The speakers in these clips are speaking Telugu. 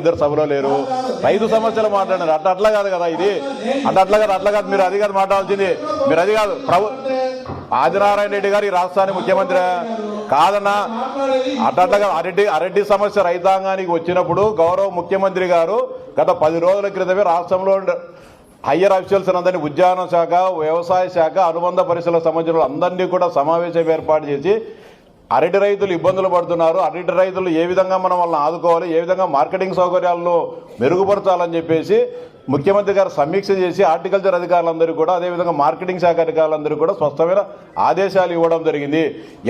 ఇద్దరు సభలో లేరు. రైతు సమస్యలు మాట్లాడారు అట్లా అట్లా కాదు కదా ఇది. అట్లా అట్లా కాదు అట్లా కాదు. మీరు అది కాదు మాట్లాడాల్సింది. మీరు అది కాదు. ప్రభు ఆదినారాయణ రెడ్డి గారు ఈ రాష్ట్రానికి ముఖ్యమంత్రి కాదన్నా. అట్లా అట్లా అరెడ్డి అరెడ్డి సమస్య రైతాంగానికి వచ్చినప్పుడు గౌరవ ముఖ్యమంత్రి గారు గత పది రోజుల క్రితమే రాష్ట్రంలో హయ్యర్ అఫీషియల్స్ అందరినీ ఉద్యాన శాఖ వ్యవసాయ శాఖ అనుబంధ పరిశ్రమలకు సంబంధించిన అందరినీ కూడా సమావేశం ఏర్పాటు చేసి అరటి రైతులు ఇబ్బందులు పడుతున్నారు. అరటి రైతులు ఏ విధంగా మనం వాళ్ళని ఆదుకోవాలి ఏ విధంగా మార్కెటింగ్ సౌకర్యాలను మెరుగుపరచాలని చెప్పేసి ముఖ్యమంత్రి గారు సమీక్ష చేసి హార్టికల్చర్ అధికారులందరూ కూడా అదేవిధంగా మార్కెటింగ్ శాఖ అధికారులందరూ కూడా స్పష్టమైన ఆదేశాలు ఇవ్వడం జరిగింది.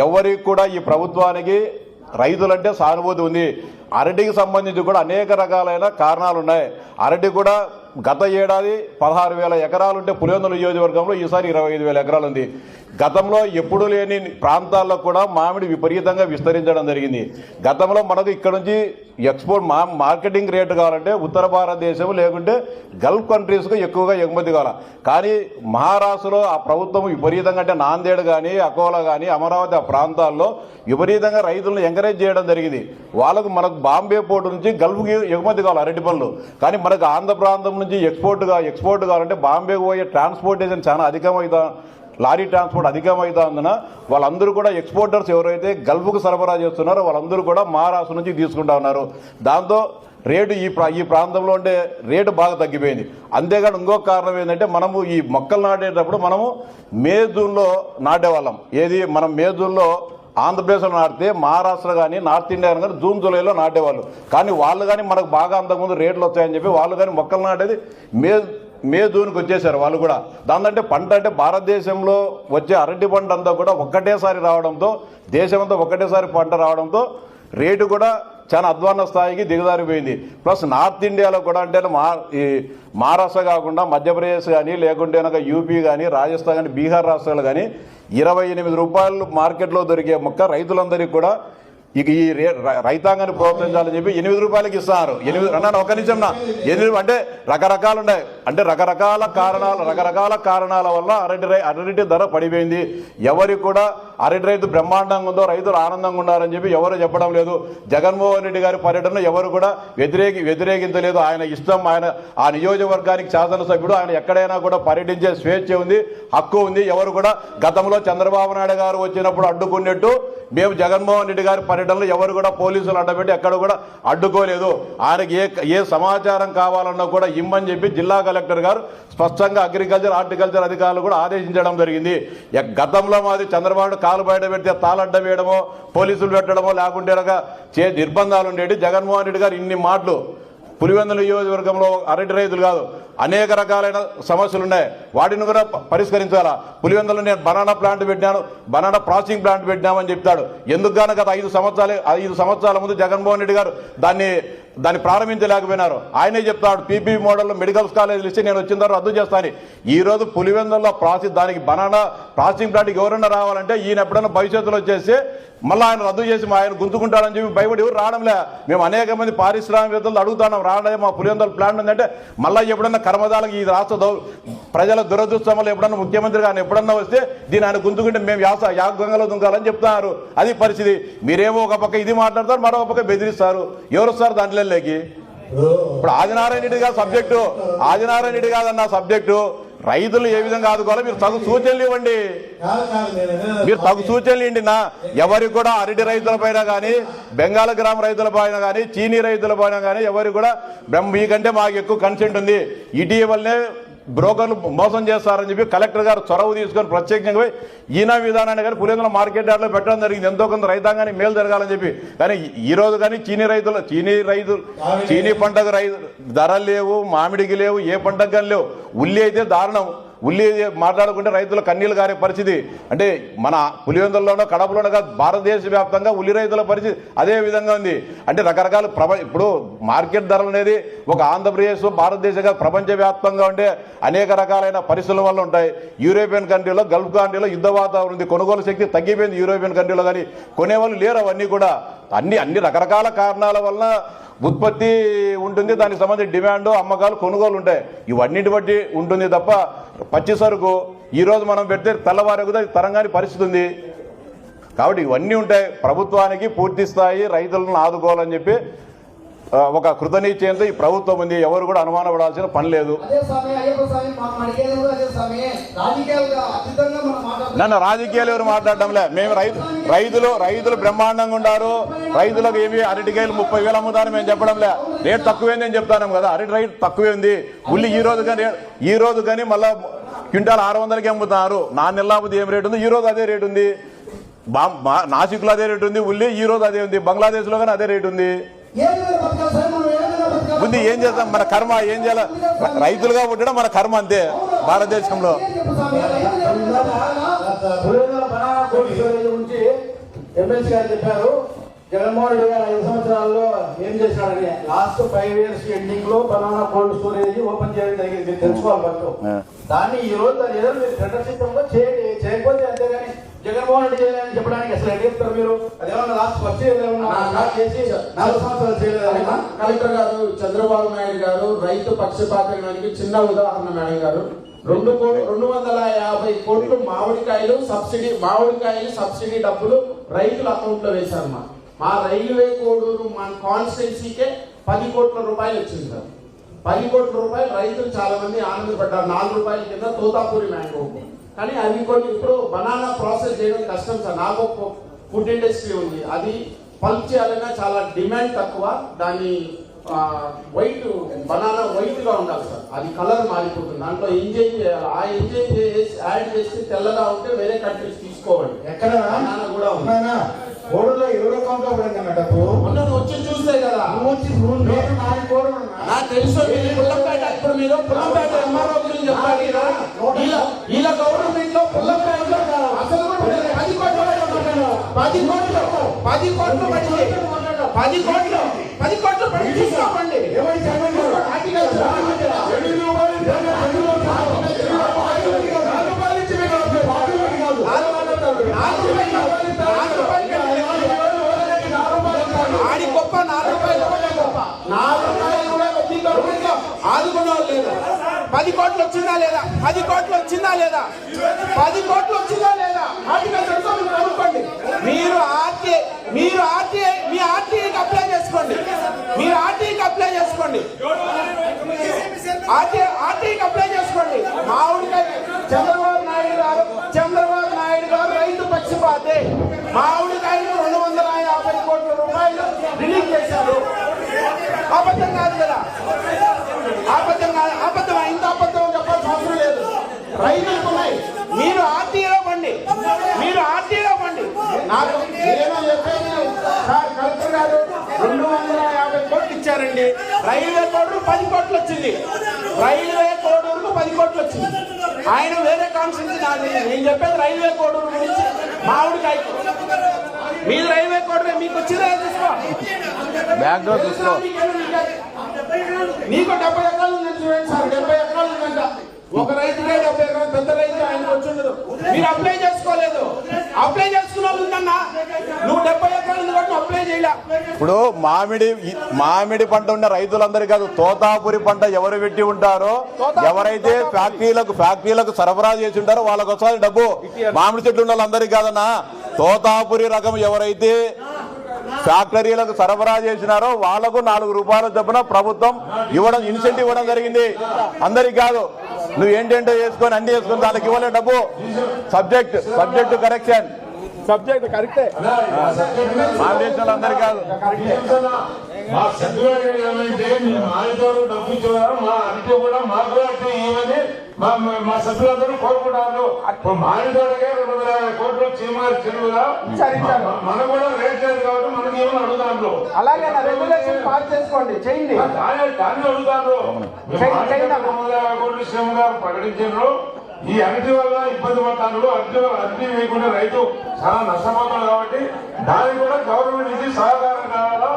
ఎవరికి కూడా ఈ ప్రభుత్వానికి రైతులంటే సానుభూతి ఉంది. అరటికి సంబంధించి కూడా అనేక రకాలైన కారణాలు ఉన్నాయి. అరటి కూడా గత ఏడాది పదహారు వేల ఎకరాలుంటే పులివెందుల నియోజకవర్గంలో ఈసారి ఇరవై ఐదు వేల ఎకరాలు ఉంది గతంలో ఎప్పుడూ లేని ప్రాంతాల్లో కూడా మామిడి విపరీతంగా విస్తరించడం జరిగింది. గతంలో మనకు ఇక్కడ నుంచి ఎక్స్పోర్ట్ మా మార్కెటింగ్ రేటు కావాలంటే ఉత్తర భారతదేశం లేకుంటే గల్ఫ్ కంట్రీస్కు ఎక్కువగా ఎగుమతి కావాలి. కానీ మహారాష్ట్రలో ఆ ప్రభుత్వం విపరీతంగా అంటే నాందేడ్ కానీ అకోలా కానీ అమరావతి ఆ ప్రాంతాల్లో విపరీతంగా రైతులను ఎంకరేజ్ చేయడం జరిగింది. వాళ్ళకు మనకు బాంబే పోర్టు నుంచి గల్ఫ్కి ఎగుమతి కావాలి అరటి పనులు కానీ మనకు ఆంధ్ర ప్రాంతం నుంచి ఎక్స్పోర్ట్గా ఎక్స్పోర్ట్ కావాలంటే బాంబేకి పోయే ట్రాన్స్పోర్టేషన్ చాలా అధికమవుతా లారీ ట్రాన్స్పోర్ట్ అధికమవుతుందన వాళ్ళందరూ కూడా ఎక్స్పోర్టర్స్ ఎవరైతే గల్ఫ్కు సరఫరా చేస్తున్నారో వాళ్ళందరూ కూడా మహారాష్ట్ర నుంచి తీసుకుంటా ఉన్నారు. దాంతో రేటు ఈ ప్రా ఈ ప్రాంతంలో ఉండే రేటు బాగా తగ్గిపోయింది. అంతేగాని ఇంకొక కారణం ఏంటంటే మనము ఈ మొక్కలు నాటేటప్పుడు మనము మే జూన్లో నాటేవాళ్ళం. ఏది మనం మే జూన్లో ఆంధ్రప్రదేశ్లో నాటితే మహారాష్ట్ర కానీ నార్త్ ఇండియా కానీ జూన్ జూలైలో నాటేవాళ్ళు. కానీ వాళ్ళు కానీ మనకు బాగా అంతకుముందు రేట్లు వచ్చాయని చెప్పి వాళ్ళు కానీ మొక్కలు నాటేది మే మే జూన్కి వచ్చేసారు వాళ్ళు కూడా. దాంతో పంట అంటే భారతదేశంలో వచ్చే అరటి పంట అంతా కూడా ఒక్కటేసారి రావడంతో దేశమంతా ఒక్కటేసారి పంట రావడంతో రేటు కూడా చాలా అధ్వాన్న స్థాయికి దిగజారిపోయింది. ప్లస్ నార్త్ ఇండియాలో కూడా అంటే మా ఈ మహారాష్ట్ర కాకుండా మధ్యప్రదేశ్ కానీ లేకుంటే కనుక యూపీ కానీ రాజస్థాన్ కానీ బీహార్ రాష్ట్రాలు కానీ ఇరవై ఎనిమిది రూపాయలు మార్కెట్లో దొరికే మొక్క రైతులందరికీ కూడా ఇక ఈ రైతాంగాన్ని ప్రోత్సహించాలని చెప్పి ఎనిమిది రూపాయలకి ఇస్తున్నారు ఎనిమిది అన్నాను ఒక నిమిషం నా. ఎనిమిది అంటే రకరకాలు ఉన్నాయి. అంటే రకరకాల కారణాలు రకరకాల కారణాల వల్ల అరటి అరటి ధర పడిపోయింది. ఎవరికి కూడా అరటి రైతు బ్రహ్మాండంగా ఉందో రైతులు ఆనందంగా ఉన్నారని చెప్పి ఎవరు చెప్పడం లేదు. జగన్మోహన్ రెడ్డి గారి పర్యటన ఎవరు కూడా వ్యతిరేకి వ్యతిరేకించలేదు. ఆయన ఇష్టం ఆయన ఆ నియోజకవర్గానికి శాసనసభ్యుడు ఆయన ఎక్కడైనా కూడా పర్యటించే స్వేచ్ఛ ఉంది హక్కు ఉంది. ఎవరు కూడా గతంలో చంద్రబాబు నాయుడు గారు వచ్చినప్పుడు అడ్డుకున్నట్టు మేము జగన్మోహన్ రెడ్డి గారి పర్యటనలో ఎవరు కూడా పోలీసులు అడ్డబెట్టి ఎక్కడ కూడా అడ్డుకోలేదు. ఆయనకి ఏ ఏ సమాచారం కావాలన్నా కూడా ఇమ్మని చెప్పి జిల్లా కలెక్టర్ గారు స్పష్టంగా అగ్రికల్చర్ హార్టికల్చర్ అధికారులు కూడా ఆదేశించడం జరిగింది. గతంలో మాది చంద్రబాబు కాలు బయట పెడితే తాళడ్డ వేయడమో పోలీసులు పెట్టడమో లేకుంటే చే నిర్బంధాలు ఉండేవి జగన్మోహన్ రెడ్డి గారు ఇన్ని మాటలు. పులివెందుల నియోజకవర్గంలో అరటి రైతులు కాదు అనేక రకాలైన సమస్యలు ఉన్నాయి. వాటిని కూడా పరిష్కరించాలా? పులివెందులో నేను బనానా ప్లాంట్ పెట్టాను బనానా ప్రాసెసింగ్ ప్లాంట్ పెట్టినామని చెప్తాడు. ఎందుకు గాను గత ఐదు సంవత్సరాలు ఐదు సంవత్సరాల ముందు జగన్మోహన్ రెడ్డి గారు దాన్ని దాన్ని ప్రారంభించలేకపోయినారు. ఆయనే చెప్తాడు పీపీ మోడల్లో మెడికల్ కాలేజీలు ఇస్తే నేను వచ్చిన తర్వాత రద్దు చేస్తాను ఈ రోజు పులివెందుల్లో ప్రాసెస్ దానికి బనానా ప్రాసెసింగ్ ప్లాంట్కి ఎవరైనా రావాలంటే ఈయన ఎప్పుడైనా భవిష్యత్తులో వచ్చేసి మళ్ళీ ఆయన రద్దు చేసి మా ఆయన గుంతుకుంటాడని చెప్పి భయపడి ఎవరు రావడంలే. మేము అనేక మంది పారిశ్రామికవేత్తలు అడుగుతున్నాం రావడం మా పులివెందుల ప్లాంట్ ఉందంటే మళ్ళీ ఎప్పుడన్నా కర్మదాలకు ఈ రాష్ట్ర దౌ ప్రజల దురదృష్టం వల్ల ఎప్పుడన్నా ముఖ్యమంత్రి కానీ ఎప్పుడన్నా వస్తే దీని ఆయన గుంతుకుంటే మేము యాస యాగంగలో దుంకాలని చెప్తున్నారు. అది పరిస్థితి. మీరేమో ఒక పక్క ఇది మాట్లాడతారు మరో పక్క బెదిరిస్తారు. ఎవరు వస్తారు దాంట్లోకి ఇప్పుడు ఆదినారాయణ రెడ్డి కాదు సబ్జెక్టు. ఆదినారాయణ రెడ్డి కాదన్న సబ్జెక్టు. రైతులు ఏ విధంగా ఆదుకోవాలో మీరు తగు సూచనలు ఇవ్వండి. మీరు తగు సూచనలు ఏంటి నా. ఎవరికి కూడా అరటి రైతుల పైన కానీ బెంగాల్ గ్రామ రైతుల పైన కానీ చీనీ రైతుల పైన కానీ ఎవరికి కూడా బ్రహ్మ మీకంటే మాకు ఎక్కువ కన్సెంట్ ఉంది. ఇటీవలనే బ్రోకర్లు మోసం చేస్తారని చెప్పి కలెక్టర్ గారు చొరవ తీసుకొని ప్రత్యేకంగా పోయి ఈయన విధానాన్ని కానీ పులివెందుల మార్కెట్ యార్డ్లో పెట్టడం జరిగింది. ఎంతో కొంత రైతాంగానికి మేలు జరగాలని చెప్పి. కానీ ఈ రోజు కానీ చీనీ రైతులు చీనీ రైతులు చీనీ పంటకు రైతు ధరలు లేవు మామిడికి లేవు ఏ పంటకు కానీ లేవు. ఉల్లి అయితే దారుణం. ఉల్లి మాట్లాడుకుంటే రైతుల కన్నీళ్ళు గారే పరిస్థితి. అంటే మన పులివెందుల్లోనో కడపలోనో కాదు భారతదేశ వ్యాప్తంగా ఉల్లి రైతుల పరిస్థితి అదే విధంగా ఉంది. అంటే రకరకాల ప్రప ఇప్పుడు మార్కెట్ ధరలు అనేది ఒక ఆంధ్రప్రదేశ్ భారతదేశంగా ప్రపంచవ్యాప్తంగా ఉండే అనేక రకాలైన పరిస్థితుల వల్ల ఉంటాయి. యూరోపియన్ కంట్రీలో గల్ఫ్ కంట్రీలో యుద్ధ వాతావరణం ఉంది. కొనుగోలు శక్తి తగ్గిపోయింది యూరోపియన్ కంట్రీలో కానీ కొనేవాళ్ళు లేరు అవన్నీ కూడా. అన్ని అన్ని రకరకాల కారణాల వలన ఉత్పత్తి ఉంటుంది దానికి సంబంధించి డిమాండ్ అమ్మకాలు కొనుగోలు ఉంటాయి. ఇవన్నిటి బట్టి ఉంటుంది తప్ప పచ్చి సరుకు ఈరోజు మనం పెడితే తెల్లవారి కూడా తరంగాని పరిస్థితి ఉంది. కాబట్టి ఇవన్నీ ఉంటాయి. ప్రభుత్వానికి పూర్తి స్థాయి రైతులను ఆదుకోవాలని చెప్పి ఒక కృతనిశ్చయంతో ఈ ప్రభుత్వం ఉంది. ఎవరు కూడా అనుమానపడాల్సిన పని లేదు. నన్ను రాజకీయాలు ఎవరు మాట్లాడడంలే. మేము రైతు రైతులు రైతులు బ్రహ్మాండంగా ఉండారు. రైతులకు ఏమి అరటికాయలు ముప్పై వేలు అమ్ముతారు మేము చెప్పడంలే. రేట్ తక్కువైంది అని చెప్తాను కదా. అరటి రైట్ తక్కువే ఉంది ఉల్లి ఈ రోజు కానీ ఈ రోజు కానీ మళ్ళా క్వింటాల్ ఆరు వందలకి అమ్ముతున్నారు. నా నెల్లాబుద్ధి ఏం రేటు ఉంది? ఈ రోజు అదే రేటు ఉంది. బా నాసిక్లో అదే రేటు ఉంది. ఉల్లి ఈ రోజు అదే ఉంది. బంగ్లాదేశ్లో కానీ అదే రేటు ఉంది. ఉంది ఏం చేద్దాం? మన కర్మ ఏం చేయాలి? రైతులుగా పుట్టడం మన కర్మ అంతే. భారతదేశంలో. ఎమ్మెల్సీ గారు చెప్పారు జగన్మోహన్ రెడ్డి గారు ఐదు సంవత్సరాల్లో ఏం చేశాడని లాస్ట్ ఫైవ్ ఇయర్స్ ఎండింగ్లో బనానా కోల్డ్ స్టోరేజ్ ఓపెన్ చేయడం జరిగింది మీరు తెలుసుకోవాలి ఫస్ట్. దాన్ని ఈ రోజు దాన్ని ఏదో మీరు టెండర్ సిస్టమ్లో చేయండి చేయకపోతే అంతేగాని జగన్మోహన్ రెడ్డి చేయాలని చెప్పడానికి అసలు ఎక్కడ చెప్తారు మీరు? అదేమన్నా లాస్ట్ ఫస్ట్ ఇయర్ చేసి నాలుగు సంవత్సరాలు చేయలేదా కలెక్టర్ గారు చంద్రబాబు నాయుడు గారు రైతు పక్షపాతానికి చిన్న ఉదాహరణ మేడం గారు. రెండు రెండు వందల యాభై కోట్లు మామిడికాయలు సబ్సిడీ మామిడికాయలు సబ్సిడీ డబ్బులు రైతుల అకౌంట్లో వేశారు మా. మా రైల్వే కోడూరు మన కాన్స్టిట్యున్సీకే పది కోట్ల రూపాయలు వచ్చింది సార్. పది కోట్ల రూపాయలు రైతులు చాలా మంది ఆనందపడ్డారు. నాలుగు రూపాయల కింద తోతాపూరి మ్యాంగో. కానీ అవి కొన్ని ఇప్పుడు బనానా ప్రాసెస్ చేయడం కష్టం సార్. నాకు ఫుడ్ ఇండస్ట్రీ ఉంది. అది పల్ప్ చేయాలన్నా చాలా డిమాండ్ తక్కువ. దాని వైట్ బనానా వైట్గా ఉండాలి సార్. అది కలర్ మారిపోతుంది. దాంట్లో ఎంజాయ్ చేయాలి. ఆ ఎంజాయ్ చేసి యాడ్ చేసి తెల్లగా ఉంటే వేరే కంట్రీస్ తీసుకోవాలి. ఎక్కడ? కూడా ఉంది. ఉన్నానా కోడులో ఇరవై అకౌంట్లో పడింది అన్న డబ్బు వచ్చి చూస్తే కదా నువ్వు వచ్చి నువ్వు నేను నాలుగు కోడు తెలుసు మీరు పుల్లంపేట ఇప్పుడు మీరు పుల్లంపేట ఎంఆర్ఓ గురించి చెప్పాలి. వీళ్ళ గవర్నమెంట్లో పుల్లంపేటలో అసలు పది కోట్లు పడింది. పది కోట్లు పది కోట్లు పడింది పది కోట్లు పది కోట్లు పడి వచ్చిందా లేదా? పది కోట్లు వచ్చిందా లేదా? పది కోట్లు వచ్చిందా లేదా? హార్టికల్చర్ మీరు కనుక్కోండి మీరు ఆర్టీఐ మీరు ఆర్టీఐ మీ ఆర్టీఐకి అప్లై చేసుకోండి. మీరు ఆర్టీఐకి అప్లై చేసుకోండి. ఆర్టీఐ ఆర్టీఐకి అప్లై చేసుకోండి. మామిడికాయ చంద్రబాబు నాయుడు గారు చంద్రబాబు నాయుడు గారు రైతు పక్షపాతే. మామిడికాయలు రెండు వందల యాభై కోట్ల రూపాయలు రిలీజ్ చేశారు. అబద్ధం కాదు కదా అబద్ధం కాదు అబద్ధం ఇంత అబద్ధం చెప్పాల్సిన అవసరం లేదు రైతులకు ఉన్నాయి మీరు ఆర్టీలో పండి మీరు ఆర్టీలో పండి నాకు మీరేమో చెప్పేది సార్ కలెక్టర్ గారు రెండు వందల యాభై ఇచ్చారండి రైల్వే కోడూరు పది కోట్లు వచ్చింది. రైల్వే కోడూరుకు పది కోట్లు వచ్చింది. ఆయన వేరే కాన్స్టిట్యూన్సీ నాది నేను చెప్పేది రైల్వే కోడూరు గురించి మామిడికాయ మీరు రైల్వే కోడూరు మీకు వచ్చిందా చూసుకో నీకు డెబ్బై ఎకరాలు ఉందని చూడండి సార్ డెబ్బై ఎకరాలు ఉందంట. ఒక రైతుకే డెబ్బై ఎకరాలు పెద్ద రైతు ఆయనకు వచ్చి ఉండదు. మీరు అప్లై చేసుకోలేదు. అప్లై చేసుకున్న ఉందన్నా నువ్వు డెబ్బై ఎకరాలు అప్లై చేయలే. ఇప్పుడు మామిడి మామిడి పంట ఉన్న రైతులందరికీ కాదు తోతాపురి పంట ఎవరు పెట్టి ఉంటారో ఎవరైతే ఫ్యాక్టరీలకు ఫ్యాక్టరీలకు సరఫరా చేసి ఉంటారో వాళ్ళకి వస్తుంది డబ్బు. మామిడి చెట్లు ఉన్న వాళ్ళందరికీ కాదన్నా తోతాపురి రకం ఎవరైతే ఫ్యాక్టరీలకు సరఫరా చేసినారో వాళ్ళకు నాలుగు రూపాయల చొప్పున ప్రభుత్వం ఇవ్వడం ఇన్సెంటివ్ ఇవ్వడం జరిగింది. అందరికి కాదు నువ్వు ఏంటంటే చేసుకొని అన్ని చేసుకొని దానికి ఇవ్వలే డబ్బు. సబ్జెక్ట్ సబ్జెక్ట్ కరెక్షన్ సబ్జెక్ట్ కరెక్టే మా దేశంలో అందరికి కాదు. మా ఏమంటే మీ డబ్బు ఇచ్చేవారు? మా అంటే కూడా మాకు మా మా- సభ్యులందరూ కోరుకుంటారు. మాయతోడకే రెండు వందల యాభై కోట్లు చీమారి చెరువుగా మనకు కూడా రేట్ లేదు కాబట్టి మనకి ఏమని అడుగుతాను అలాగే నా రెగ్యులేషన్ పాస్ చేసుకోండి. చేయండి. దాన్ని దాన్ని అడుగుతాను. రెండు వందల యాభై కోట్లు సీఎం గారు ప్రకటించారు ఈ అరటి వల్ల ఇబ్బంది పడతాను అరటి అరటి వేయకుండా రైతు చాలా నష్టపోతాడు కాబట్టి దానికి కూడా గవర్నమెంట్ నుంచి సహకారం కావాలా?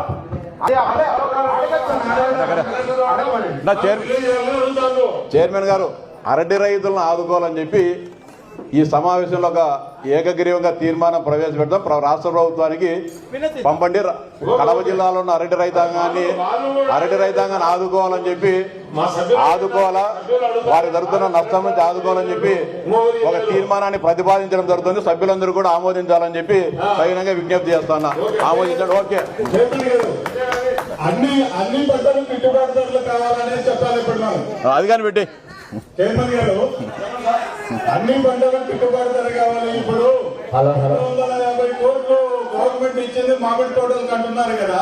చైర్మన్ గారు అరటి రైతులను ఆదుకోవాలని చెప్పి ఈ సమావేశంలో ఒక ఏకగ్రీవంగా తీర్మానం ప్రవేశపెడతాం ప్ర- రాష్ట్ర ప్రభుత్వానికి పంపండి. కడప జిల్లాలో ఉన్న అరటి రైతాంగాన్ని అరటి రైతాంగాన్ని ఆదుకోవాలని చెప్పి ఆదుకోవాలా? వారికి జరుగుతున్న నష్టం నుంచి ఆదుకోవాలని చెప్పి ఒక తీర్మానాన్ని ప్రతిపాదించడం జరుగుతుంది. సభ్యులందరూ కూడా ఆమోదించాలని చెప్పి తగినంగా విజ్ఞప్తి చేస్తున్నా ఆమోదించండి. ఓకే. అన్ని అన్ని పంటలు కావాలని చెప్పాలి అది కానీ పెట్టి చైర్మన్ గారు అన్ని పంటలకు గిట్టుబాటు ధర కావాలి ఇప్పుడు. రెండు వందల యాభై కోట్లు గవర్నమెంట్ ఇచ్చింది మామిడి తోటలకు అంటున్నారు కదా.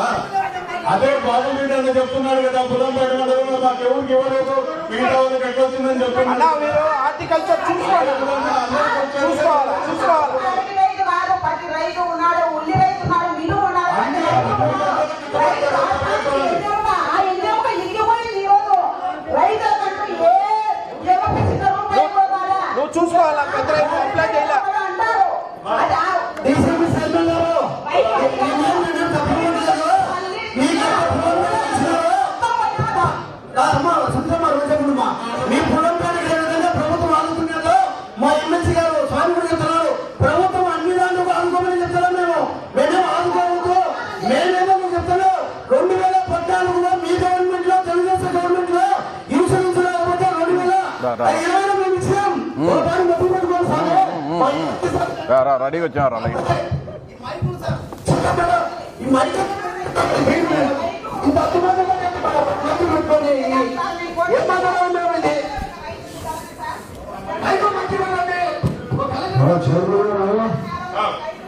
అదే బాబుబీడ్ అని చెప్తున్నాడు కదా పులంపేట మండలంలో మాకు ఎవరికి ఇవ్వలేదు. మిగతా వాళ్ళకి ఎట్లా వచ్చిందని చెప్తున్నారు రైతు ఉన్నాడు ఉల్లి రైతు ఉన్నాడు సుందరమ్మ, రోజమ్మా. మీ విధంగా ప్రభుత్వం ఆదుకున్నదో మా ఎమ్మెల్సీ గారు స్వామి కూడా చెప్తున్నారు ప్రభుత్వం అన్ని దాంట్లో ఆదుకోమని చెప్తున్నాం మేము మేమేమో ఆదుకోవద్దు మేమేమో రెండు వేల పద్నాలుగులో మీ గవర్నమెంట్లో తెలుగుదేశం గవర్నమెంట్లో ఇన్సూరెన్స్ లేకపోతే రెండు వేల. ఇరవై మేము ఇచ్చాం ఒక దాన్ని మొత్తం పెట్టుకోవాలి స్వామి మా ఎమ్మెల్సీ సార్ రా, రా, రెడీగా వచ్చారు అలాగే ఈ మైక్ ఇంత ఏం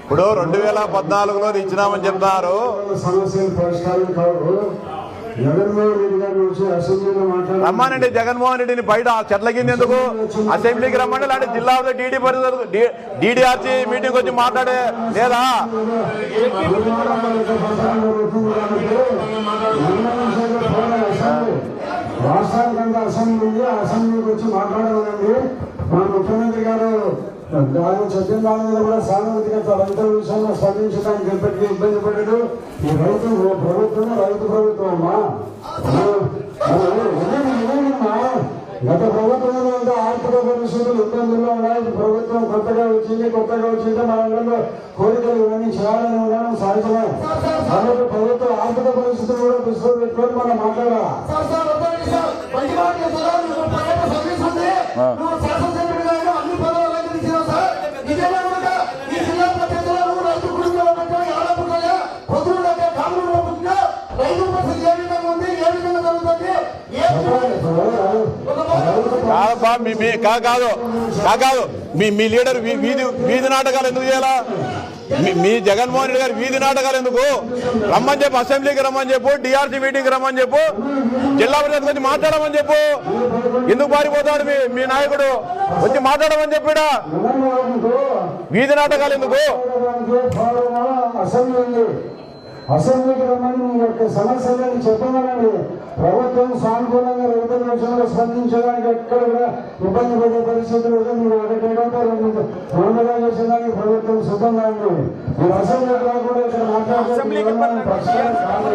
ఇప్పుడు రెండు వేల పద్నాలుగులో ఇచ్చినామని చెప్తున్నారు సమస్యలు పరిష్కారం కావు జగన్మోహన్ రమ్మానండి జగన్మోహన్ రెడ్డిని బయట చెట్ల కింద ఎందుకు అసెంబ్లీకి రమ్మండి లేదంటే జిల్లా డీడీ పరిధి డీడీఆర్సీ మీటింగ్ వచ్చి మాట్లాడే లేదా? రాష్ట్రానికంతా అసెంబ్లీ ఉంది ఆ అసెంబ్లీకి వచ్చి మాట్లాడాలండి మా ముఖ్యమంత్రి గారు ఆయన చెప్పిన దాని మీద కూడా సానుభూతిగా రైతుల విషయంలో స్పందించడానికి ఎప్పటికీ ఇబ్బంది పడ్డాడు ఈ రైతు ప్రభుత్వం రైతు ప్రభుత్వం అమ్మా గత ప్రభుత్వం ఆర్థిక పరిస్థితులు ఇబ్బందుల్లో ఉన్నాయి. ప్రభుత్వం కొత్తగా వచ్చింది కొత్తగా వచ్చింది. మన ఊళ్ళో కోరికలు ఇవన్నీ చేయాలని ఉండడం సహజమే కాబట్టి ప్రభుత్వ ఆర్థిక పరిస్థితులు కూడా దృష్టిలో పెట్టుకొని మనం మాట్లాడాలి? సార్ కాదబ్బా మీ మీ కా కాదు. కాదు. మీ మీ లీడర్ వీధి వీధి నాటకాలు ఎందుకు చేయాలా? మీ మీ జగన్మోహన్ రెడ్డి గారు వీధి నాటకాలు ఎందుకు? రమ్మని చెప్పు అసెంబ్లీకి రమ్మని చెప్పు డిఆర్సీ మీటింగ్కి రమ్మని చెప్పు జిల్లా పరిషత్ వచ్చి మాట్లాడమని చెప్పు. ఎందుకు పారిపోతాడు మీ మీ నాయకుడు? వచ్చి మాట్లాడమని చెప్పాడా వీధి నాటకాలు ఎందుకు? అసెంబ్లీకి రమ్మని మీ యొక్క సమస్యలను చెప్పమనండి. ప్రభుత్వం సానుకూలంగా రైతుల విషయంలో స్పందించడానికి ఎక్కడ కూడా ఇబ్బంది పడే పరిస్థితులు లేదు. మీరు ఒకటి ఏమంటే రెండు రెండుగా చేసేదానికి ప్రభుత్వం సిద్ధంగా ఉంది మీరు అసెంబ్లీకి రాకుండా ఇక్కడ మాట్లాడితే మీ వల్ల పరిష్కారం కాదు.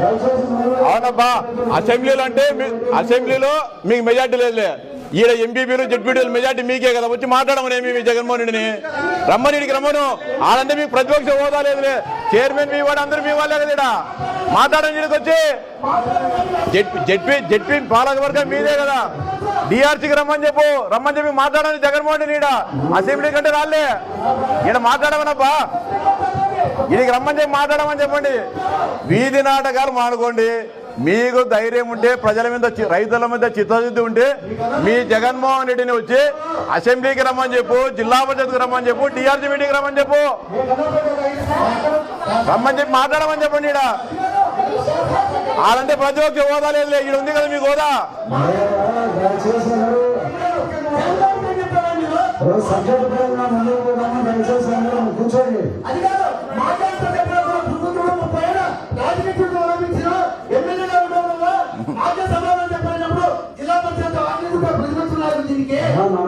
దయచేసి మీరు అవునబ్బా అసెంబ్లీలో అంటే మీ- అసెంబ్లీలో మీకు మెజార్టీ లేదులే ఈడ ఎంపీపీలు జడ్పీటీలు మెజార్టీ మీకే కదా. వచ్చి మాట్లాడమని ఏమి మీ జగన్మోహన్ రెడ్డిని? రమ్మని రమ్మను. ఆడంటే మీకు ప్రతిపక్ష హోదా లేదులే. చైర్మన్ మీ వాడు అందరూ మీ వాళ్ళే కదా ఇక్కడ మాట్లాడని ఈడికి వచ్చి. జడ్పీ జడ్పీ జడ్పీ వర్గం మీదే కదా. డిఆర్సీకి రమ్మని చెప్పు. రమ్మని చెప్పి మాట్లాడాలి జగన్మోహన్ రెడ్డి ఈడ. అసెంబ్లీ కంటే రాలే. ఈడ మాట్లాడమనబ్బా ఇది రమ్మని చెప్పి మాట్లాడమని చెప్పండి. వీధి నాటకాలు మానుకోండి. మీకు ధైర్యం ఉంటే ప్రజల మీద చి- రైతుల మీద చిత్తశుద్ధి ఉంటే మీ జగన్మోహన్ రెడ్డిని వచ్చి అసెంబ్లీకి రమ్మని చెప్పు జిల్లా పరిషత్కి రమ్మని చెప్పు డిఆర్జీ మీటింగ్కి రమ్మని చెప్పు. రమ్మని చెప్పి మాట్లాడమని చెప్పండి ఈడ. ప్రతి ఒక్క హోదా లేదు ఇక్కడ ఉంది కదా మీకు హోదా. కూర్చోండి. మనం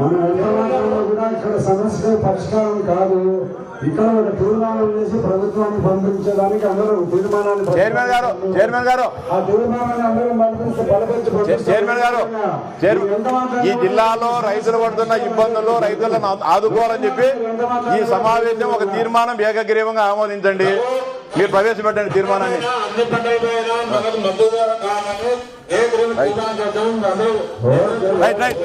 మనం కూడా ఇక్కడ సమస్య పరిష్కారం కాదు. ఇక్కడ ఒక తీర్మానం చేసి ప్రభుత్వాన్ని పంపించడానికి అందరూ తీర్మానాన్ని చైర్మన్ గారు చైర్మన్ గారు. ఆ తీర్మానాన్ని అందరూ పంపిస్తే బలపరిచి పంపిస్తే. చైర్మన్ గారు ఈ జిల్లాలో రైతులు పడుతున్న ఇబ్బందులు రైతులను ఆదుకోవాలని చెప్పి ఈ సమావేశం ఒక తీర్మానం ఏకగ్రీవంగా ఆమోదించండి. మీరు ప్రవేశపెట్టండి తీర్మానాన్ని. Right right.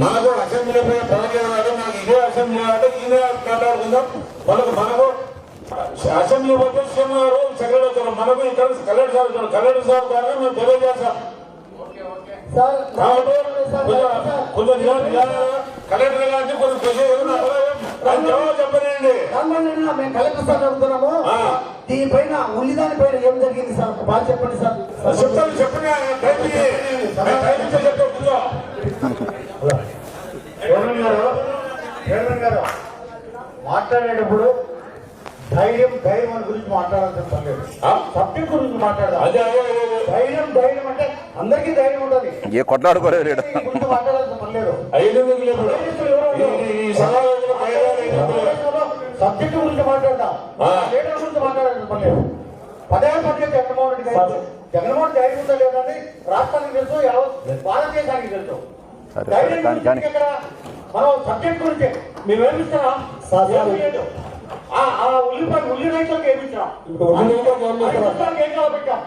మనకు అసెంబ్లీ పైన పవన్ కళ్యాణ్ నాకు ఇదే అసెంబ్లీ అంటే ఇదే మాట్లాడుకుందాం మనకు మనకు అసెంబ్లీ పోతే సీఎం గారు సెక్రటరీ అవుతారు మనకు ఇక్కడ కలెక్టర్ సార్ కలెక్టర్ సార్ ద్వారా మేము తెలియజేస్తాం. కాబట్టి కొంచెం- కలెక్టర్ గారిని కొంచెం చెప్పనండి. మేము కలెక్టర్ సార్ అడుగుతున్నాము. దీనిపైన ఉల్లిదాని పైన ఏం జరిగింది సార్? బాగా చెప్పండి సార్. చెప్తాను చెప్పండి గారు మాట్లాడేటప్పుడు ధైర్యం ధైర్యం అని గురించి మాట్లాడాల్సిన పని లేదు. ఆ? సబ్జెక్ట్ గురించి మాట్లాడదాం ధైర్యం ధైర్యం అంటే అందరికీ ధైర్యం ఉంటుంది. ఏ కొట్లాడుకోలేదు మాట్లాడాల్సిన పని లేదు. గురించి మాట్లాడదాం. లీడర్ గురించి మాట్లాడాల్సిన పని లేదు పదే పదే జగన్మోహన్ రెడ్డి గారు జగన్మోహన్ ధైర్యం ఉందా లేదని రాష్ట్రానికి తెలుసు యావత్ భారతదేశానికి తెలుసు. సరే, సరే, ధైర్యం కానీ, కానీ. గురించి ఇక్కడ మనం సబ్జెక్ట్ గురించి మేము ఏమిస్తున్నాం ఏమీ లేదు. ఆ ఉల్లిపాయ ఉల్లి రైతులకు ఏం కాలబెట్టాం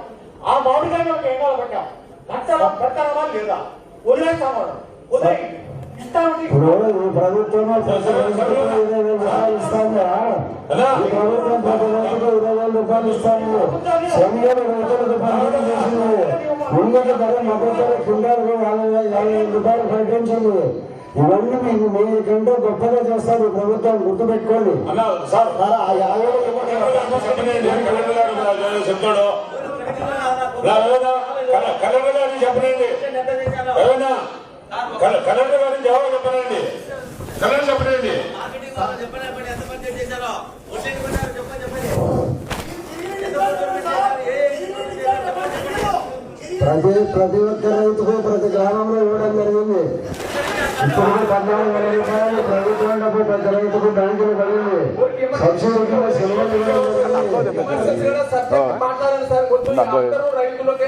ఆ మామిడికాయలకు ఏం కాలబెట్టాం కట్టాలా కట్టాలా లేదా? వదిలేస్తామా వదిలే ఇస్తామని ఇప్పుడు ఈ ప్రభుత్వం ఈ ప్రభుత్వం ప్రతి రైతుకు ఇరవై వేల రూపాయలు ఇస్తాను రైతులకు పంపిణీ చేసింది. ముందుకు ధర మద్దతు ధర కింటాలకు యాభై యాభై రూపాయలు ప్రకటించింది ఇవన్నీ మీకు మీకంటే గొప్పగా చేస్తారు ప్రభుత్వం. గుర్తుపెట్టుకోండి. చెప్పండి, నేను కలెక్టర్ గారు చెప్తాడు రా, ఏమన్నా? కల- కలెక్టర్ గారిని చెప్పనండి ఏమన్నా కల- కలెక్టర్ గారిని జవాబు చెప్పనండి. కలెక్టర్ చెప్పనండి. ప్రతి ప్రతి ఒక్క రైతుకు ప్రతి గ్రామంలో ఇవ్వడం జరిగింది. ఇప్పుడు పద్నాలుగు వేల రూపాయలు ప్రభుత్వం డబ్బు ప్రతి రైతుకు బ్యాంకులు పడింది. సబ్సిడీ కింద రైతులకి